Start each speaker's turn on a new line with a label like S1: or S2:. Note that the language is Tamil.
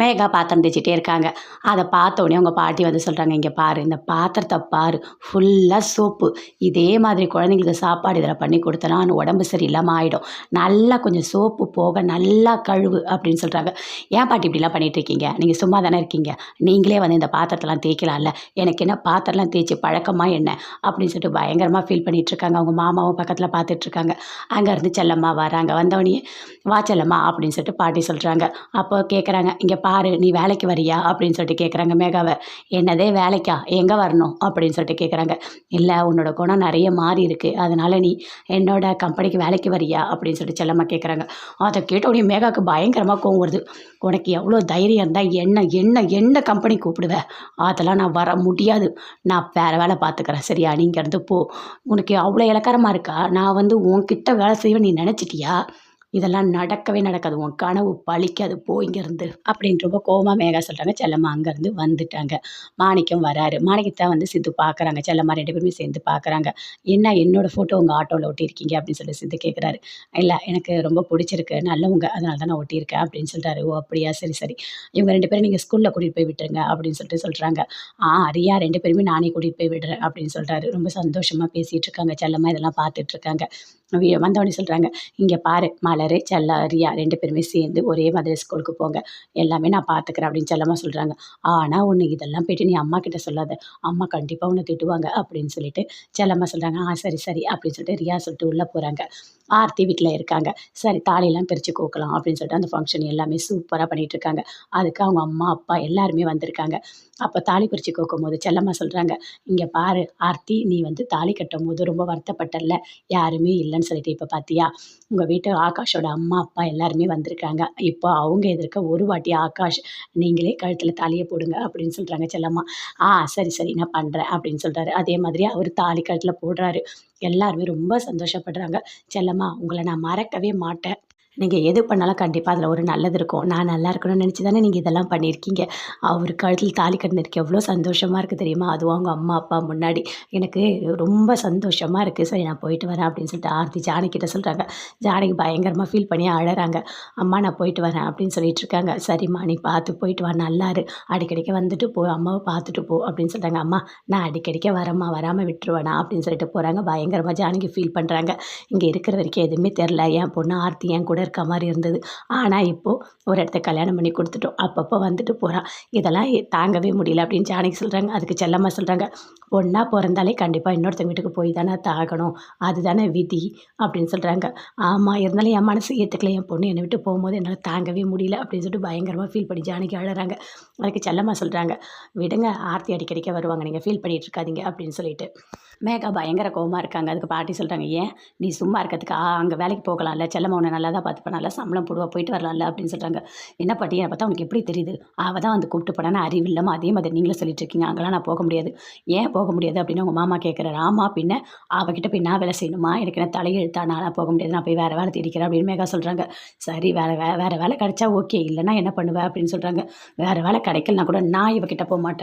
S1: மேகா பாத்திரம் தேய்ச்சிட்டே இருக்காங்க. அதை பார்த்த உடனே உங்கள் பாட்டி வந்து சொல்கிறாங்க இங்கே பாரு இந்த பாத்திரத்தை பாரு ஃபுல்லாக சோப்பு. இதே மாதிரி குழந்தைங்களுக்கு சாப்பாடு இதில் பண்ணி கொடுத்தனா உடம்பு சரியில்லாமல் ஆகிடும் நல்லா கொஞ்சம் சோப்பு போக நல்லா கழுவு அப்படின்னு சொல்கிறாங்க ஏன் பாட்டி இப்படிலாம் பண்ணிகிட்ருக்கீங்க இருக்கீங்க? நீங்கள் சும்மா தானே இருக்கீங்க? நீங்களே வந்து இந்த பாத்திரத்தெல்லாம் தேய்க்கலாம்ல. எனக்கு என்ன பாத்திரம்லாம் தேய்ச்சி பழக்கமாக என்ன? அப்படின்னு சொல்லிட்டு பயங்கரமாக ஃபீல் பண்ணிகிட்ருக்காங்க அவங்க மாமாவும் பக்கத்தில் பார்த்துட்ருக்காங்க அங்கேருந்து செல்லம்மா வராங்க. வந்தவொடனே வா செல்லம்மா அப்படின்னு சொல்லிட்டு பாட்டி சொல்கிறாங்க அப்போ கேட்குறாங்க இங்கே பாரு நீ வேலைக்கு வரியா? அப்படின்னு சொல்லிட்டு கேட்குறாங்க மேகாவை. என்னதே வேலைக்கா? எங்கே வரணும்? அப்படின்னு சொல்லிட்டு கேட்குறாங்க இல்லை உன்னோட குணம் நிறைய மாறி இருக்குது அதனால் நீ என்னோட கம்பெனிக்கு வேலைக்கு வரியா? அப்படின்னு சொல்லிட்டு செல்லம்மா கேட்குறாங்க அதை கேட்ட உடனே மேகாவுக்கு பயங்கரமாக கோவம் வருது. உனக்கு எவ்வளோ தைரியம் இருந்தால் என்ன என்ன என்ன கம்பெனி கூப்பிடுவேன் அதெல்லாம் நான் வர முடியாது. நான் வேறு வேலை பார்த்துக்கிறேன் சரியா? நீங்கள் இருந்து போ. உனக்கு அவ்வளோ இலக்காரமாக இருக்கா? நான் வந்து உன்கிட்ட வேலை செய்வேன் நீ நினச்சிட்டியா? இதெல்லாம் நடக்கவே நடக்காது. உன் கனவு பழிக்காது. போ இங்கேருந்து. அப்படின்னு ரொம்ப கோமா மேகா சொல்கிறாங்க செல்லம்மா அங்கேருந்து வந்துட்டாங்க. மாணிக்கம் வராரு. மாணிக்கத்தை வந்து சித்து பார்க்குறாங்க செல்லம்மா ரெண்டு பேருமே சேர்ந்து பார்க்குறாங்க என்ன என்னோடய ஃபோட்டோ உங்கள் ஆட்டோவில் ஒட்டியிருக்கீங்க? அப்படின்னு சொல்லி சித்து கேட்குறாரு இல்லை எனக்கு ரொம்ப பிடிச்சிருக்கு. நல்லவங்க. அதனால தான் நான் ஒட்டியிருக்கேன் அப்படின்னு சொல்கிறாரு ஓ அப்படியா? சரி சரி. இவங்க ரெண்டு பேரும் நீங்கள் ஸ்கூலில் கூட்டிகிட்டு போய் விட்டுருங்க அப்படின்னு சொல்லிட்டு சொல்கிறாங்க ஆ அரியா ரெண்டு பேருமே நானே கூட்டிகிட்டு போய் விடுறேன் அப்படின்னு சொல்கிறாரு ரொம்ப சந்தோஷமாக பேசிகிட்டு இருக்காங்க. செல்லம்மா இதெல்லாம் பார்த்துட்ருக்காங்க வந்தவொடனே சொல்கிறாங்க இங்கே பாரு மலர் செல்ல ரியா ரெண்டு பேருமே சேர்ந்து ஒரே மாதிரி ஸ்கூலுக்கு போங்க. எல்லாமே நான் பார்த்துக்கிறேன் அப்படின்னு செல்லம்மா சொல்கிறாங்க ஆனால் ஒன்று இதெல்லாம் போயிட்டு நீ அம்மா கிட்ட சொல்லாத. அம்மா கண்டிப்பாக உன்னை திட்டுவாங்க அப்படின்னு சொல்லிட்டு செல்லம்மா சொல்கிறாங்க ஆ சரி சரி அப்படின்னு சொல்லிட்டு ரியா சொல்லிட்டு உள்ளே போகிறாங்க ஆர்த்தி வீட்டில் இருக்காங்க. சரி தாலியெல்லாம் பிரித்து கோக்கலாம் அப்படின்னு சொல்லிட்டு அந்த ஃபங்க்ஷன் எல்லாமே சூப்பராக பண்ணிகிட்டு இருக்காங்க. அதுக்கு அவங்க அம்மா அப்பா எல்லாருமே வந்திருக்காங்க. அப்போ தாலி பிரித்து கோக்கும் போது செல்லம்மா சொல்கிறாங்க இங்கே பாரு ஆர்த்தி நீ வந்து தாலி கட்டும் போது ரொம்ப வருத்தப்பட்டல்ல. யாருமே இல்லைன்னு சொல்லிட்டு இப்போ பார்த்தியா உங்கள் வீட்டு ஆகாஷ் ஆகாஷோட அம்மா அப்பா எல்லாருமே வந்திருக்காங்க. இப்போ அவங்க எதிர்க்க ஒரு வாட்டி ஆகாஷ் நீங்களே கழுத்தில் தாலியை போடுங்க அப்படின்னு சொல்கிறாங்க செல்லம்மா. ஆ சரி சரி நான் பண்ணுறேன் அப்படின்னு சொல்கிறாரு அதே மாதிரி அவர் தாலி கழுத்தில் போடுறாரு. எல்லாருமே ரொம்ப சந்தோஷப்படுறாங்க. செல்லம்மா உங்களை நான் மறக்கவே மாட்டேன். நீங்கள் எது பண்ணாலும் கண்டிப்பாக அதில் ஒரு நல்லது இருக்கும். நான் நல்லா இருக்கணும்னு நினச்சி தானே நீங்கள் இதெல்லாம் பண்ணியிருக்கீங்க அவர் கழுத்தில் தாலி கட்டினதுக்கு எவ்வளோ சந்தோஷமாக இருக்குது தெரியுமா? அதுவும் அவங்க அம்மா அப்பா முன்னாடி. எனக்கு ரொம்ப சந்தோஷமாக இருக்குது சரி நான் போயிட்டு வரேன் அப்படின்னு சொல்லிட்டு ஆர்த்தி ஜானகிட்ட சொல்கிறாங்க ஜானகி பயங்கரமாக ஃபீல் பண்ணி அழகிறாங்க அம்மா நான் போயிட்டு வரேன் அப்படின்னு சொல்லிட்டு இருக்காங்க. சரிம்மா நீ பார்த்து போயிட்டு வா நல்லாரு அடிக்கடிக்க வந்துட்டு போ அம்மாவை பார்த்துட்டு போ அப்படின்னு சொல்கிறாங்க அம்மா நான் அடிக்கடிக்க வரேம்மா வராமல் விட்டுருவேனா அப்படின்னு சொல்லிட்டு போகிறாங்க பயங்கரமாக ஜானகி ஃபீல் பண்ணுறாங்க இங்கே இருக்கிற வரைக்கும் எதுவுமே தெரில என் பொண்ணு ஆர்த்தி என் கூட இருக்க மாதிரி இருந்தது. ஆனால் இப்போது ஒரு இடத்த கல்யாணம் பண்ணி கொடுத்துட்டோம். அப்பப்போ வந்துட்டு போகிறான் இதெல்லாம் தாங்கவே முடியல அப்படின்னு ஜானகி சொல்கிறாங்க அதுக்கு செல்லம்மா சொல்கிறாங்க ஒன்றா பிறந்தாலே கண்டிப்பாக இன்னொருத்தங்க வீட்டுக்கு போய் தானே தாகணும். அதுதானே விதி அப்படின்னு சொல்கிறாங்க ஆமாம் இருந்தாலும் என் மனசு ஏற்றுக்கல என் பொண்ணு என்னை விட்டு போகும்போது என்னால் தாங்கவே முடியல அப்படின்னு சொல்லிட்டு பயங்கரமாக ஃபீல் பண்ணி ஜானகி அழகிறாங்க அதுக்கு செல்லம்மா சொல்கிறாங்க விடுங்க ஆர்த்தி அடிக்கடிக்க வருவாங்க. நீங்கள் ஃபீல் பண்ணிகிட்டு இருக்காதீங்க அப்படின்னு சொல்லிட்டு. மேகா பயங்கர கோவமாக இருக்காங்க. அதுக்கு பாட்டி சொல்கிறாங்க ஏன்? நீ சும்மா இருக்கிறதுக்கு ஆ அங்கே வேலைக்கு போகலாம்ல. செல்லம்மா உன்னை நல்லா தான் பார்த்துப்பா நல்லா சம்பளம் போடுவா போயிட்டு வரலாம்ல அப்படின்னு சொல்கிறாங்க என்ன பாட்டி என்னை பார்த்தா உனக்கு எப்படி தெரியுது? அவள் தான் வந்து கூப்பிட்டு போனான்னு அறிவு இல்லாமல் அதே மாதிரி நீங்களும் சொல்லிட்டு இருக்கீங்க. அங்கெல்லாம் நான் போக முடியாது. ஏன் போக முடியாது? அப்படின்னு உங்கள் மாமா கேட்குறாரு. ஆமா பின்ன அவகிட்ட போய் நான் வேலை செய்யணுமா? எனக்கு என்ன தலையெழுத்தா நான் போக முடியாது. நான் போய் வேறு வேலை தேடிக்கிறேன் அப்படின்னு மேகா சொல்கிறாங்க சரி வேறு வே வேறு வேலை கிடைச்சா ஓகே. இல்லைன்னா என்ன பண்ணுவேன் அப்படின்னு சொல்கிறாங்க வேறு வேலை கிடைக்கலனா கூட நான் இவகிட்ட போக மாட்டேன்.